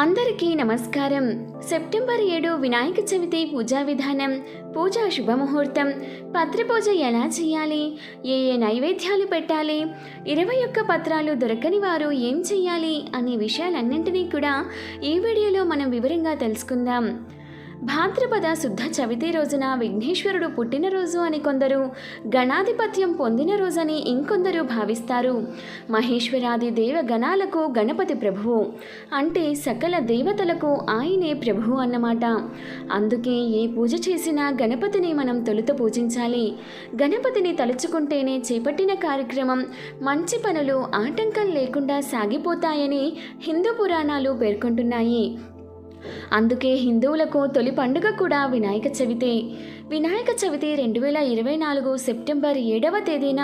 అందరికీ నమస్కారం. సెప్టెంబర్ ఏడు వినాయక చవితి పూజా విధానం పూజా శుభముహూర్తం పత్రపూజ ఎలా చేయాలి ఏ ఏ నైవేద్యాలు పెట్టాలి ఇరవై ఒక్క పత్రాలు దొరకని వారు ఏం చేయాలి అనే విషయాలన్నింటినీ కూడా ఈ వీడియోలో మనం వివరంగా తెలుసుకుందాం. భాద్రపద శుద్ధ చవితి రోజున విఘ్నేశ్వరుడు పుట్టినరోజు అని కొందరు గణాధిపత్యం పొందిన రోజని ఇంకొందరు భావిస్తారు. మహేశ్వరాది దేవ గణాలకు గణపతి ప్రభువు. అంటే సకల దేవతలకు ఆయనే ప్రభువు అన్నమాట. అందుకే ఏ పూజ చేసినా గణపతిని మనం తొలుత పూజించాలి. గణపతిని తలుచుకుంటేనే చేపట్టిన కార్యక్రమం మంచి పనులు ఆటంకం లేకుండా సాగిపోతాయని హిందూ పురాణాలు పేర్కొంటున్నాయి. అందుకే హిందువులకు తొలి పండుగ కూడా వినాయక చవితి. వినాయక చవితి రెండు వేల ఇరవై నాలుగు సెప్టెంబర్ ఏడవ తేదీన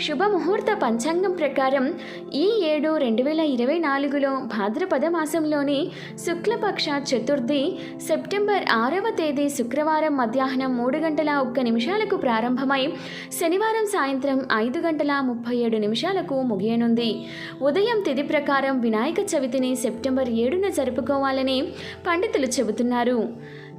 శుభముహూర్త పంచాంగం ప్రకారం ఈ ఏడు రెండు వేల ఇరవై నాలుగులో భాద్రపద మాసంలోని శుక్లపక్ష చతుర్థి సెప్టెంబర్ ఆరవ తేదీ శుక్రవారం మధ్యాహ్నం మూడు గంటల ఒక్క నిమిషాలకు ప్రారంభమై శనివారం సాయంత్రం ఐదు గంటల ముప్పై ఏడు నిమిషాలకు ముగియనుంది. ఉదయం తిథి ప్రకారం వినాయక చవితిని సెప్టెంబర్ ఏడున జరుపుకోవాలని పండితులు చెబుతున్నారు.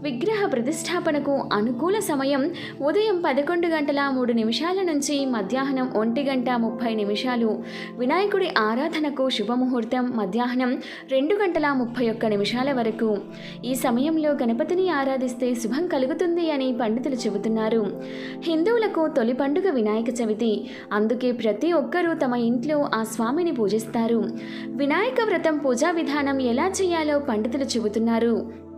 విగ్రహ ప్రతిష్టాపనకు అనుకూల సమయం ఉదయం పదకొండు గంటల మూడు నిమిషాల నుంచి మధ్యాహ్నం ఒంటి గంట ముప్పై నిమిషాలు. వినాయకుడి ఆరాధనకు శుభముహూర్తం మధ్యాహ్నం రెండు గంటల ముప్పై ఒక్క నిమిషాల వరకు. ఈ సమయంలో గణపతిని ఆరాధిస్తే శుభం కలుగుతుంది అని పండితులు చెబుతున్నారు. హిందువులకు తొలి పండుగ వినాయక చవితి. అందుకే ప్రతి ఒక్కరూ తమ ఇంట్లో ఆ స్వామిని పూజిస్తారు. వినాయక వ్రతం పూజా విధానం ఎలా చేయాలో పండితులు చెబుతున్నారు.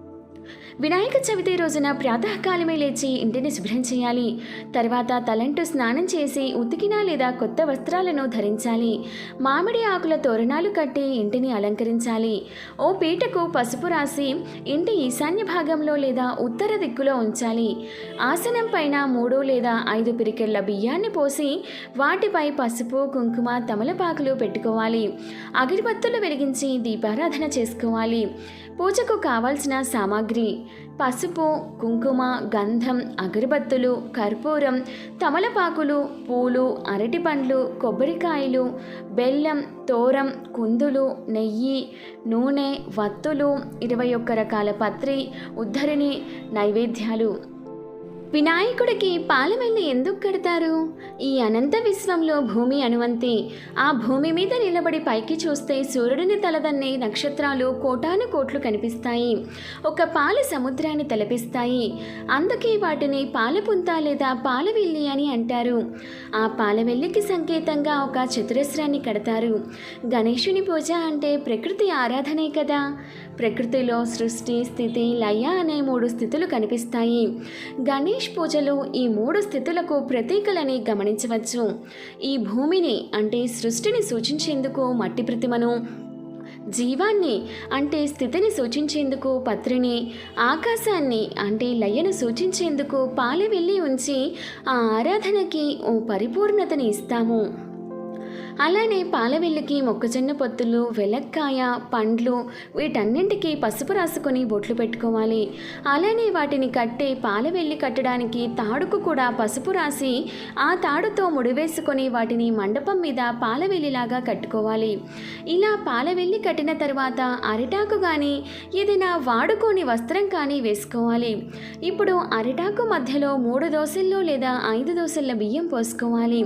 వినాయక చవితి రోజున ప్రాతకాలమే లేచి ఇంటిని శుభ్రం చేయాలి. తర్వాత తలంటూ స్నానం చేసి ఉతికిన లేదా కొత్త వస్త్రాలను ధరించాలి. మామిడి ఆకుల తోరణాలు కట్టి ఇంటిని అలంకరించాలి. ఓ పీటకు పసుపు రాసి ఇంటి ఈశాన్య భాగంలో లేదా ఉత్తర దిక్కులో ఉంచాలి. ఆసనం పైన మూడు లేదా ఐదు పిరికెళ్ళ బియ్యాన్ని పోసి వాటిపై పసుపు కుంకుమ తమలపాకులు పెట్టుకోవాలి. అగరబత్తులు వెలిగించి దీపారాధన చేసుకోవాలి. పూజకు కావాల్సిన సామాగ్రి పసుపు కుంకుమ గంధం అగరబత్తులు కర్పూరం తమలపాకులు పూలు అరటిపండ్లు కొబ్బరికాయలు బెల్లం తోరం కుందులు నెయ్యి నూనె వత్తులు ఇరవై ఒక్క రకాల పత్రి ఉద్ధరిణి నైవేద్యాలు. వినాయకుడికి పాలవెల్లి ఎందుకు కడతారు? ఈ అనంత విశ్వంలో భూమి అనువంతి ఆ భూమి మీద నిలబడి పైకి చూస్తే సూర్యుడిని తలదన్నే నక్షత్రాలు కోటాను కోట్లు కనిపిస్తాయి. ఒక పాల సముద్రాన్ని తలపిస్తాయి. అందుకే వాటిని పాలపుంత లేదా పాలవెల్లి అని అంటారు. ఆ పాలవెల్లికి సంకేతంగా ఒక చతురస్రాన్ని కడతారు. గణేశుని పూజ అంటే ప్రకృతి ఆరాధనే కదా. ప్రకృతిలో సృష్టి స్థితి లయ అనే మూడు స్థితులు కనిపిస్తాయి. గణేష్ పూజలు ఈ మూడు స్థితులకు ప్రతీకలని గమనించవచ్చు. ఈ భూమిని అంటే సృష్టిని సూచించేందుకు మట్టి ప్రతిమను జీవాన్ని అంటే స్థితిని సూచించేందుకు పత్రిని ఆకాశాన్ని అంటే లయను సూచించేందుకు పాలె వెళ్ళి ఉంచి ఆ ఆరాధనకి ఓ పరిపూర్ణతని ఇస్తాము. అలానే పాలవెల్లికి మొక్కజొన్న పొత్తులు వెలక్కాయ పండ్లు వీటన్నింటికి పసుపు రాసుకొని బొట్లు పెట్టుకోవాలి. అలానే వాటిని కట్టే పాలవెల్లి కట్టడానికి తాడుకు కూడా పసుపు రాసి ఆ తాడుతో ముడివేసుకొని వాటిని మండపం మీద పాలవెల్లిలాగా కట్టుకోవాలి. ఇలా పాలవెల్లి కట్టిన తర్వాత అరిటాకు కానీ ఏదైనా వాడుకోని వస్త్రం కానీ వేసుకోవాలి. ఇప్పుడు అరిటాకు మధ్యలో మూడు దోశల్లో లేదా ఐదు దోశల బియ్యం పోసుకోవాలి.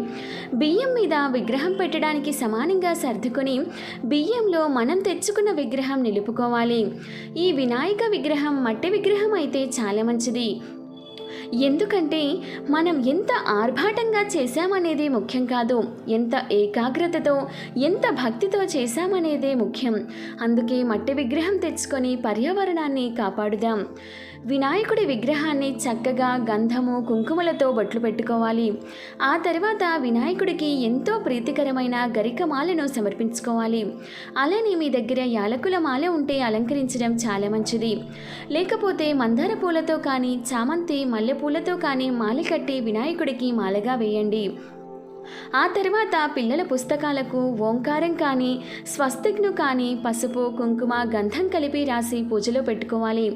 బియ్యం మీద విగ్రహం పెట్టడానికి సమానంగా సర్దుకొని బియ్యంలో మనం తెచ్చుకున్న విగ్రహం నిలుపుకోవాలి. ఈ వినాయక విగ్రహం మట్టి విగ్రహం అయితే చాలా మంచిది. ఎందుకంటే మనం ఎంత ఆర్భాటంగా చేశామనేది ముఖ్యం కాదు. ఎంత ఏకాగ్రతతో ఎంత భక్తితో చేశామనేదే ముఖ్యం. అందుకే మట్టి విగ్రహం తెచ్చుకొని పర్యావరణాన్ని కాపాడుదాం. వినాయకుడి విగ్రహాన్ని చక్కగా గంధము కుంకుమలతో బొట్లు పెట్టుకోవాలి. ఆ తర్వాత వినాయకుడికి ఎంతో ప్రీతికరమైన గరికమాలను సమర్పించుకోవాలి. అలానే మీ దగ్గర యాలకుల మాల ఉంటే అలంకరించడం చాలా మంచిది. లేకపోతే మందార పూలతో కానీ చామంతి మల్లెపూలతో కానీ మాల కట్టి వినాయకుడికి మాలగా వేయండి. ఆ తర్వాత పిల్లల పుస్తకాలకు ఓంకారం కానీ స్వస్తిక్ను కానీ పసుపు కుంకుమ గంధం కలిపి రాసి పూజలో పెట్టుకోవాలి.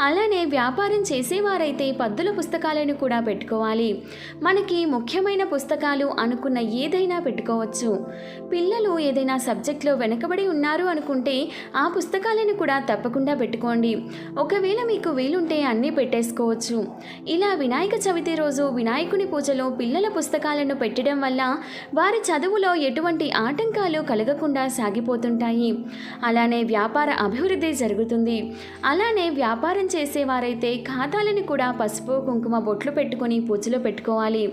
అలానే వ్యాపారం చేసేవారైతే పద్దుల పుస్తకాలను కూడా పెట్టుకోవాలి. మనకి ముఖ్యమైన పుస్తకాలు అనుకున్న ఏదైనా పెట్టుకోవచ్చు. పిల్లలు ఏదైనా సబ్జెక్ట్లో వెనకబడి ఉన్నారు అనుకుంటే ఆ పుస్తకాలను కూడా తప్పకుండా పెట్టుకోండి. ఒకవేళ మీకు వీలుంటే అన్నీ పెట్టేసుకోవచ్చు. ఇలా వినాయక చవితి రోజు వినాయకుని పూజలో పిల్లల పుస్తకాలను పెట్టడం వల్ల వారి చదువులో ఎటువంటి ఆటంకాలు కలగకుండా సాగిపోతుంటాయి. అలానే వ్యాపార అభివృద్ధి జరుగుతుంది. అలానే వ్యాపారం చేసేవారైతే ఖాతాలను కూడా పసుపు కుంకుమ బొట్లు పెట్టుకొని పూజలో పెట్టుకోవాలి.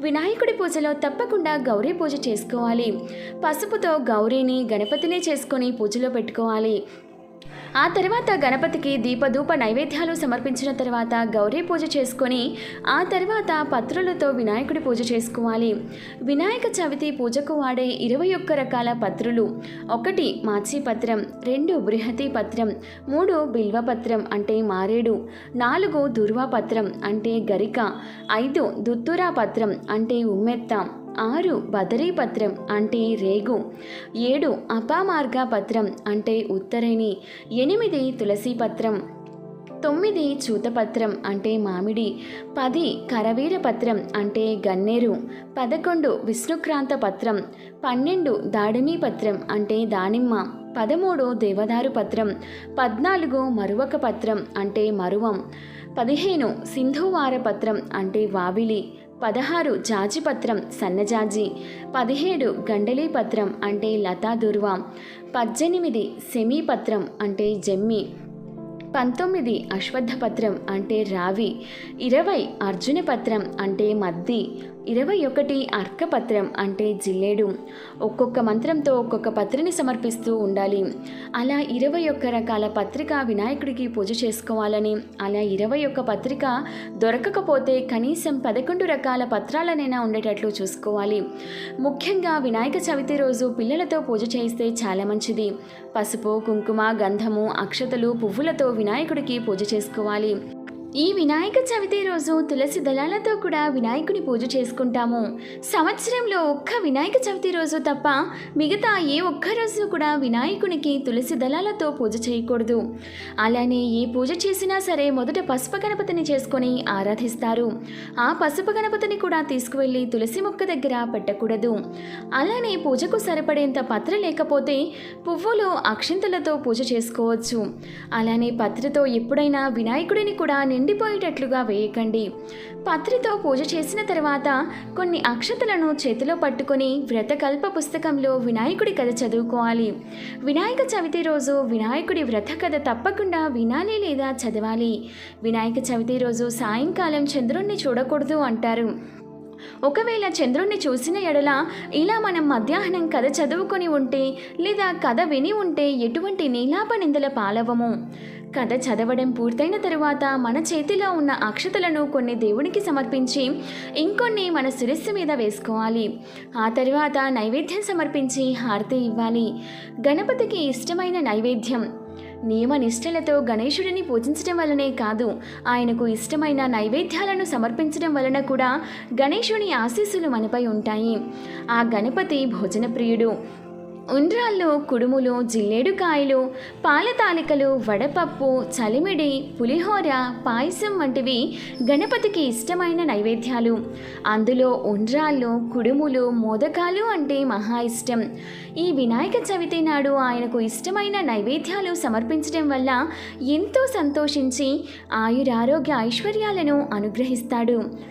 వినాయకుడి పూజలో తప్పకుండా గౌరీ పూజ చేసుకోవాలి. పసుపుతో గౌరీని గణపతిని చేసుకొని పూజలో పెట్టుకోవాలి. ఆ తర్వాత గణపతికి దీపధూప నైవేద్యాలు సమర్పించిన తర్వాత గౌరీ పూజ చేసుకొని ఆ తర్వాత పత్రులతో వినాయకుడి పూజ చేసుకోవాలి. వినాయక చవితి పూజకు వాడే ఇరవై ఒక్క రకాల పత్రులు. ఒకటి మాచి పత్రం రెండు బృహతి పత్రం మూడు బిల్వపత్రం అంటే మారేడు నాలుగు దుర్వాపత్రం అంటే గరిక ఐదు దుత్తురా పత్రం అంటే ఉమ్మెత్త ఆరు బదరీ పత్రం అంటే రేగు ఏడు అపామార్గ పత్రం అంటే ఉత్తరేణి ఎనిమిది తులసి పత్రం తొమ్మిది చూతపత్రం అంటే మామిడి పది కరవీరపత్రం అంటే గన్నేరు పదకొండు విష్ణుక్రాంత పత్రం పన్నెండు దాడిమీ పత్రం అంటే దానిమ్మ పదమూడు దేవదారు పత్రం పద్నాలుగు మరువక పత్రం అంటే మరువం పదిహేను సింధువార పత్రం అంటే వావిలి పదహారు జాజిపత్రం సన్నజాజి పదిహేడు గండలీ పత్రం అంటే లతా దుర్వ పద్దెనిమిది సెమీపత్రం అంటే జమ్మి పంతొమ్మిది అశ్వత్థపత్రం అంటే రావి ఇరవై అర్జున పత్రం అంటే మద్ది ఇరవై ఒకటి అర్కపత్రం అంటే జిల్లేడు. ఒక్కొక్క మంత్రంతో ఒక్కొక్క పత్రిని సమర్పిస్తూ ఉండాలి. అలా ఇరవై ఒక్క రకాల పత్రిక వినాయకుడికి పూజ చేసుకోవాలని అలా ఇరవై ఒక్క పత్రిక దొరకకపోతే కనీసం పదకొండు రకాల పత్రాలనైనా ఉండేటట్లు చూసుకోవాలి. ముఖ్యంగా వినాయక చవితి రోజు పిల్లలతో పూజ చేస్తే చాలా మంచిది. పసుపు కుంకుమ గంధము అక్షతలు పువ్వులతో వినాయకుడికి పూజ చేసుకోవాలి. ఈ వినాయక చవితి రోజు తులసి దళాలతో కూడా వినాయకుని పూజ చేసుకుంటాము. సంవత్సరంలో ఒక్క వినాయక చవితి రోజు తప్ప మిగతా ఏ ఒక్క రోజు కూడా వినాయకునికి తులసి దళాలతో పూజ చేయకూడదు. అలానే ఏ పూజ చేసినా సరే మొదట పసుపు గణపతిని చేసుకొని ఆరాధిస్తారు. ఆ పసుపు గణపతిని కూడా తీసుకువెళ్ళి తులసి మొక్క దగ్గర పెట్టకూడదు. అలానే పూజకు సరిపడేంత పత్ర లేకపోతే పువ్వులు అక్షింతలతో పూజ చేసుకోవచ్చు. అలానే పత్రితో ఎప్పుడైనా వినాయకుడిని కూడా నిండిపోయేటట్లుగా వేయకండి. పత్రితో పూజ చేసిన తర్వాత కొన్ని అక్షతలను చేతిలో పట్టుకొని వ్రతకల్ప పుస్తకంలో వినాయకుడి కథ చదువుకోవాలి. వినాయక చవితి రోజు వినాయకుడి వ్రత కథ తప్పకుండా వినాలి లేదా చదవాలి. వినాయక చవితి రోజు సాయంకాలం చంద్రుణ్ణి చూడకూడదు అంటారు. ఒకవేళ చంద్రుణ్ణి చూసిన ఎడల ఇలా మనం మధ్యాహ్నం కథ చదువుకొని ఉంటే లేదా కథ విని ఉంటే ఎటువంటి నీలాప నిందల పాలవము? కథ చదవడం పూర్తయిన తరువాత మన చేతిలో ఉన్న అక్షతలను కొన్ని దేవునికి సమర్పించి ఇంకొన్ని మన శిరస్సు మీద వేసుకోవాలి. ఆ తర్వాత నైవేద్యం సమర్పించి హారతి ఇవ్వాలి. గణపతికి ఇష్టమైన నైవేద్యం. నియమ నిష్టలతో గణేశుడిని పూజించడం వలనే కాదు ఆయనకు ఇష్టమైన నైవేద్యాలను సమర్పించడం వలన కూడా గణేశుని ఆశీస్సులు మనపై ఉంటాయి. ఆ గణపతి భోజన ప్రియుడు ఉండ్రాళ్ళు కుడుములు జిల్లేడు కాయలు పాలతాలికలు వడపప్పు చలిమిడి పులిహోర పాయసం వంటివి గణపతికి ఇష్టమైన నైవేద్యాలు. అందులో ఉండ్రాళ్ళు కుడుములు మోదకాలు అంటే మహా ఇష్టం. ఈ వినాయక చవితి నాడు ఆయనకు ఇష్టమైన నైవేద్యాలు సమర్పించడం వల్ల ఎంతో సంతోషించి ఆయురారోగ్య ఐశ్వర్యాలను అనుగ్రహిస్తాడు.